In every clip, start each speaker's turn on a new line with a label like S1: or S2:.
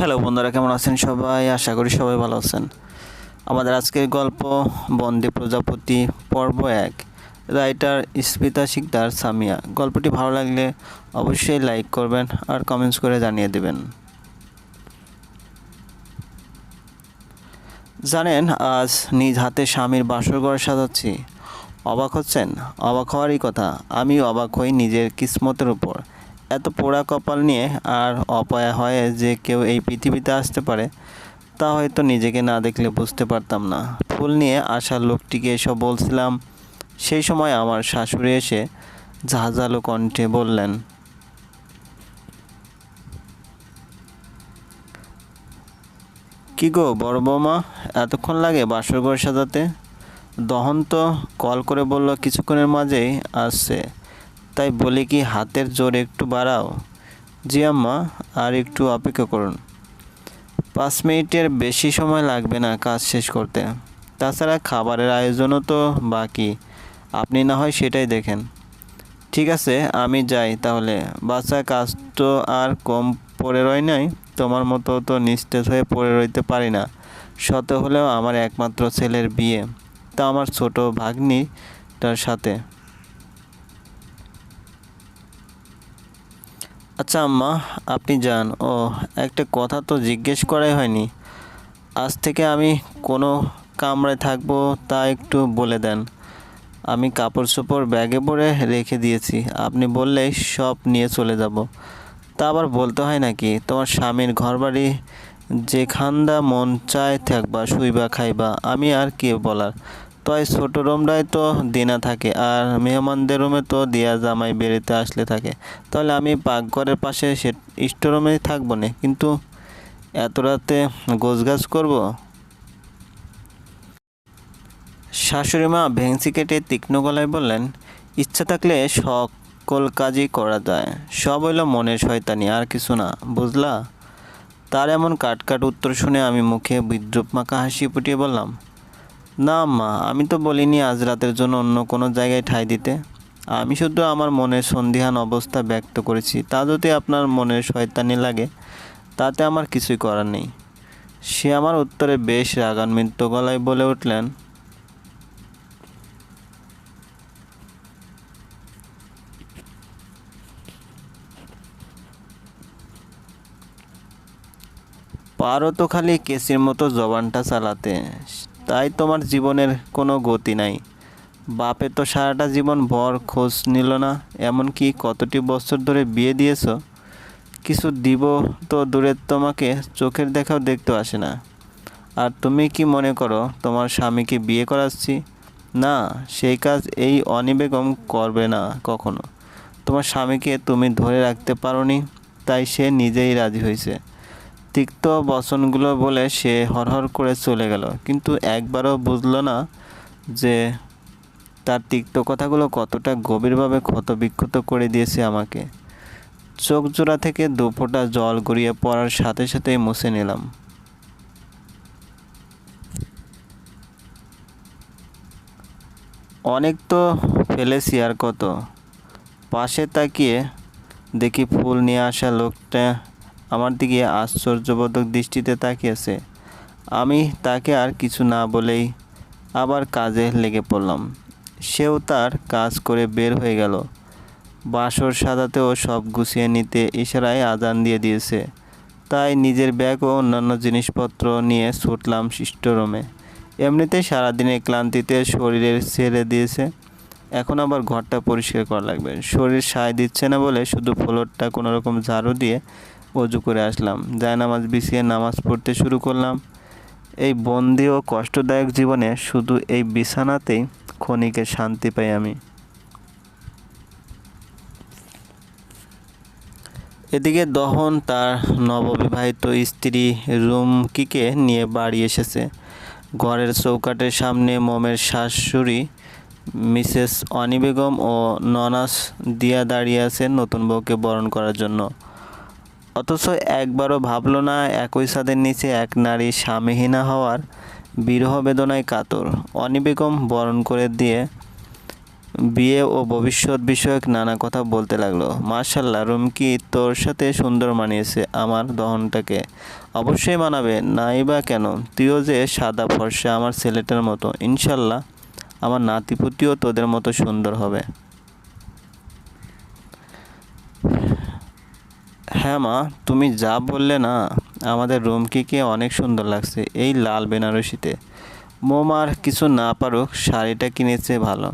S1: Hello বন্ধুরা, কেমন আছেন সবাই? আশা করি সবাই ভালো আছেন। আমাদের আজকের গল্প বন্দে প্রজাপতি, পর্ব এক। রাইটার স্মিতা শিকদার, সামিয়া। গল্পটি ভালো লাগলে অবশ্যই লাইক করবেন আর কমেন্টস করে জানিয়ে দেবেন। জানেন, আজ নিজ হাতে স্বামীর বাসর ঘর সাজাচ্ছি। অবাক হচ্ছেন? অবাক হওয়ারই কথা। আমি অবাক হই নিজের কিসমতের উপর। এত পোড়া কপাল নিয়ে আর অপায়া হয়ে যে কেউ এই পৃথিবীতে আসতে পারে, তা হয়তো নিজেকে না দেখলে বুঝতে পারতাম না। ফুল নিয়ে আসা লোকটিকে এসব বলছিলাম। সেই সময় আমার শাশুড়ি এসে ঝাঁঝালো কণ্ঠে বললেন, কি গো বড় বৌমা, এতক্ষণ লাগে বাসর ঘর সাজাতে? দহন তো কল করে বলল, কিছুক্ষণের মাঝেই আসছে। তাই বলি কি, হাতের জোর একটু বাড়াও। জি আম্মা, আর একটু অপেক্ষা করুন। পাঁচ মিনিটের বেশি সময় লাগবে না কাজ শেষ করতে। তাছাড়া খাবারের আয়োজনও তো বাকি। আপনি না হয় সেটাই দেখেন। ঠিক আছে, আমি যাই তাহলে। বাচ্চা কাজ তো আর কম পড়ে রয় নাই, তোমার মতো তো নিস্তেজ হয়ে পড়ে রইতে পারি না। শত হলেও আমার একমাত্র ছেলের বিয়ে। তা আমার ছোট ভাগ্নিটার সাথে। আচ্ছা আম্মা, আপনি যান। ও একটা কথা তো জিজ্ঞেস করাই হয়নি। আজ থেকে আমি কোনো কামরায় থাকব তা একটু বলে দেন। আমি কাপড় চোপড় ব্যাগে পরে রেখে দিয়েছি। আপনি বললেই সব নিয়ে চলে যাব। তা আবার বলতে হয় নাকি? তোমার স্বামীর ঘরবাড়ি যেখানদা মন চায় থাকবা, শুইবা, খাইবা। আমি আর কি বলার? তয় ছোট রুমটাই তো দিনা থাকে আর মেহমানদের রুমে তো দিয়া জামাই বেরোতে আসলে থাকে। তাহলে আমি পাকঘরের পাশে সে স্টোরুমেই থাকব না, কিন্তু এত রাতে গোছগাছ করব? শাশুড়ি মা ভেংসি কেটে তীক্ষ্ণ গলায় বললেন, ইচ্ছা থাকলে সকল কাজই করা যায়। সব হইল মনের শয়তানি, আর কিছু না, বুঝলা? তার এমন কাটকাট উত্তর শুনে আমি মুখে বিদ্রুপ মাখা হাসি ফুটিয়ে বললাম না, মা, আমি তো বলিনি আজ রাতের জন্য অন্য কোনো জায়গায় ঠাঁই দিতে। আমি শুধু আমার মনের সন্দিহান অবস্থা ব্যক্ত করেছি। তা যদি আপনার মনের শয়তানি লাগে, তাতে আমার কিছুই করার নেই। সে আমার উত্তরে বেশ রাগান্বিত গলায় বলে উঠলেন, পারো তো খালি কেসির মতো জবানটা চালাতে। তাই তোমার জীবনের কোনো গতি নাই। বাপে তো সারাটা জীবন ভর খোঁজ নিল না, এমনকি কতটি বছর ধরে বিয়ে দিয়েছ? কিছু দিব তো দূরে তোমাকে চোখের দেখাও দেখতে আসে না। আর তুমি কি মনে করো, তোমার স্বামীকে বিয়ে করাচ্ছি? না, সেই কাজ এই অনি বেগম করবে না কখনো। তোমার স্বামীকে তুমি ধরে রাখতে পারোনি, তাই সে নিজেই রাজি হয়েছে। তিক্ত বচনগুলো বলে সে হরহর করে চলে গেল। কিন্তু একবারও বুঝলো না যে তার তিক্ত কথাগুলো কতটা গভীরভাবে ক্ষতবিক্ষত করে দিয়েছে আমাকে। চোখ জোড়া থেকে দুফোঁটা জল গড়িয়ে পড়ার সাথে সাথেই মুছে নিলাম। অনেক তো ফেলেছি আর কত। পাশে তাকিয়ে দেখি ফুল নিয়ে আসা লোকটা আমার দিকে আশ্চর্যবোধক দৃষ্টিতে তাকিয়েছে। আমি তাকে আর কিছু না বলেই আবার কাজে লেগে পড়লাম। সেও তার কাজ করে বের হয়ে গেল। বাসর সাজাতেও সব গুছিয়ে নিতে ইশারায় আজান দিয়ে দিয়েছে। তাই নিজের ব্যাগ ও অন্যান্য জিনিসপত্র নিয়ে ছুটলাম শিষ্টরমে এমনিতেই সারাদিনের ক্লান্তিতে শরীরের ছেড়ে দিয়েছে। এখন আবার ঘরটা পরিষ্কার করা লাগবে। শরীর সায় দিচ্ছে না বলে শুধু ফ্লোরটা কোনোরকম ঝাড়ু দিয়ে অজু করে আসলাম। নামাজ বিছিয়ে নামাজ পড়তে শুরু করলাম। এই বন্দি ও কষ্টদায়ক জীবনে শুধু এই বিছানাতেই ক্ষণিকের শান্তি পাই আমি। এদিকে দহন তার নববিবাহিত স্ত্রী রুমকিকে নিয়ে বাড়ি এসেছে। ঘরের চৌকাটের সামনে মোমের শাশুড়ি মিসেস অনি বেগম ও ননাস দিয়া দাঁড়িয়ে আছেন নতুন বউকে বরণ করার জন্য। অথচ একবারও ভাবল না, একই ছাদের নিচে এক নারী স্বামীহীনা হওয়ার বিরহ বেদনায় কাতর। অনি বেগম বরণ করে দিয়ে বিয়ে ও ভবিষ্যৎ বিষয়ক নানা কথা বলতে লাগল। মার্শাল্লাহ রুমকি তোর সাথে সুন্দর মানিয়েছে আমার দহনটাকে। অবশ্যই মানাবে, নাই বা কেন? তুইও যে সাদা ফর্সা আমার ছেলেটার মতো। ইনশাল্লাহ, আমার নাতিপুতিও তোদের মতো সুন্দর হবে। হ্যাঁ মা, তুমি যা বললে না, আমাদের রুমকিকে অনেক সুন্দর লাগছে, এই লাল বেনারসিতে। মোম আর কিছু না পারুক, শাড়িটা কিনেছে ভালো,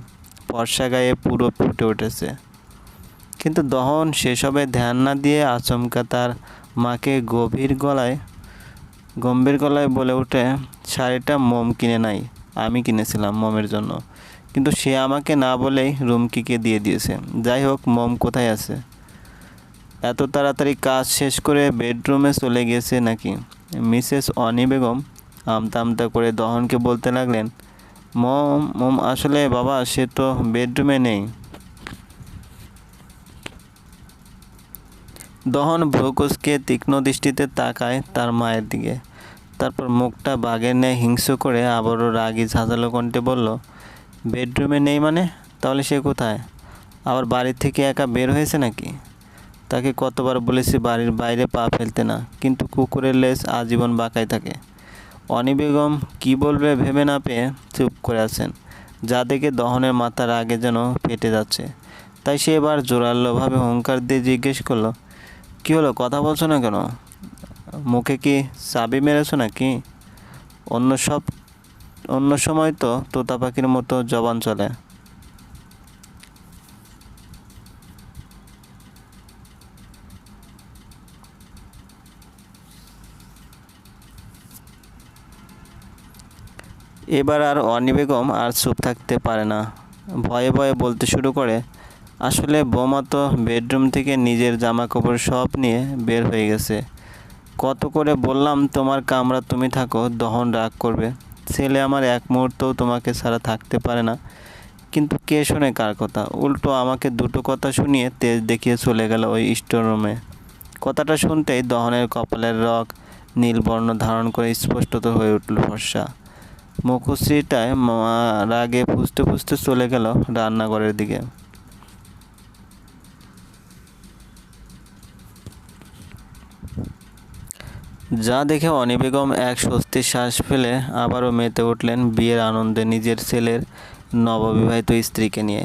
S1: ফর্সা গায়ে পুরো ফুটে উঠেছে। কিন্তু দহন সেসবে ধ্যান না দিয়ে আচমকা তার মাকে গভীর গলায়, গম্ভীর গলায় বলে ওঠে, শাড়িটা মোম কিনে নাই, আমি কিনেছিলাম মোমের জন্য। কিন্তু সে আমাকে না বলেই রুমকিকে দিয়ে দিয়েছে। যাই হোক, মোম কোথায় আছে? এত তাড়াতাড়ি কাজ শেষ করে বেডরুমে চলে গেছে নাকি? মিসেস অনি বেগম আমতা আমতা করে দহনকে বলতে লাগলেন, মম মম, আসলে বাবা, সে তো বেডরুমে নেই। দহন ভ্রুকুসকে তীক্ষ্ণ দৃষ্টিতে তাকায় তার মায়ের দিকে। তারপর মুখটা বাঘের ন্যায় হিংস্র করে আবারও রাগি ঝাঁঝালো কণ্ঠে বলল, বেডরুমে নেই মানে? তাহলে সে কোথায়? আবার বাড়ি থেকে একা বের হয়েছে নাকি? তাকে কতবার বলেছি বাড়ির বাইরে পা ফেলতে না, কিন্তু কুকুরের লেজ আজীবন বাঁকায় থাকে। অনি বেগম কী বলবে ভেবে না পেয়ে চুপ করে আছেন। যা দেখে দহনের মাথার আগে যেন ফেটে যাচ্ছে। তাই সে এবার জোরালোভাবে হুঙ্কার দিয়ে জিজ্ঞেস করল, কী হলো, কথা বলছো না কেন? মুখে কি চাবি মেরেছো নাকি? অন্য সব অন্য সময় তো তোতা পাখির মতো জবান চলে। এবার আর অনি বেগম আর চুপ থাকতে পারে না। ভয়ে ভয়ে বলতে শুরু করে, আসলে বোমা তো বেডরুম থেকে নিজের জামা কাপড় সব নিয়ে বের হয়ে গেছে। কত করে বললাম তোমার কামরা তুমি থাকো, দহন রাগ করবে। ছেলে আমার এক মুহূর্তও তোমাকে ছাড়া থাকতে পারে না। কিন্তু কে শোনে কার কথা? উল্টো আমাকে দুটো কথা শুনিয়ে তেজ দেখিয়ে চলে গেল ওই স্টোর রুমে কথাটা শুনতেই দহনের কপালের রক নীল বর্ণ ধারণ করে স্পষ্টত হয়ে উঠল ফর্সা। মুখশ্রীটায় রাগে ফুসতে ফুসতে চলে গেল রান্নাঘরের দিকে। যা দেখে অনি বেগম এক স্বস্তির শ্বাস ফেলে আবারও মেতে উঠলেন বিয়ের আনন্দে নিজের ছেলের নববিবাহিত স্ত্রীকে নিয়ে।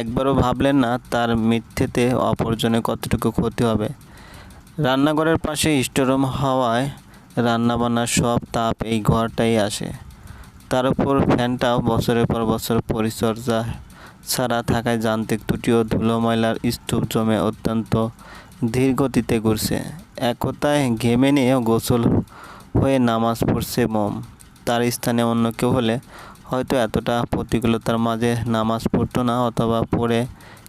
S1: একবারও ভাবলেন না তার মিথ্যেতে অপরজনে কতটুকু ক্ষতি হবে। রান্নাঘরের পাশে স্টোরুম হওয়ায় রান্নাবান্নার সব তাপ এই ঘরটাই আসে। তার উপর ফ্যানটাও বছরের পর বছর পরিচর্যা ছাড়া থাকায় যান্ত্রিক ত্রুটি ও ধুলো ময়লার স্তূপ জমে অত্যন্ত ধীর গতিতে ঘুরছে। এক কথায়, ঘেমে নিয়ে গোসল হয়ে নামাজ পড়ছে মোম। তার স্থানে অন্য কেউ হলে হয়তো এতটা প্রতিকূলতার মাঝে নামাজ পড়তো না অথবা পড়ে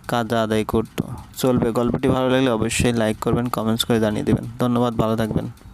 S1: কাজ আদায় করতো। চলবে। গল্পটি ভালো লাগলে অবশ্যই লাইক করবেন, কমেন্টস করে জানিয়ে দেবেন। ধন্যবাদ, ভালো থাকবেন।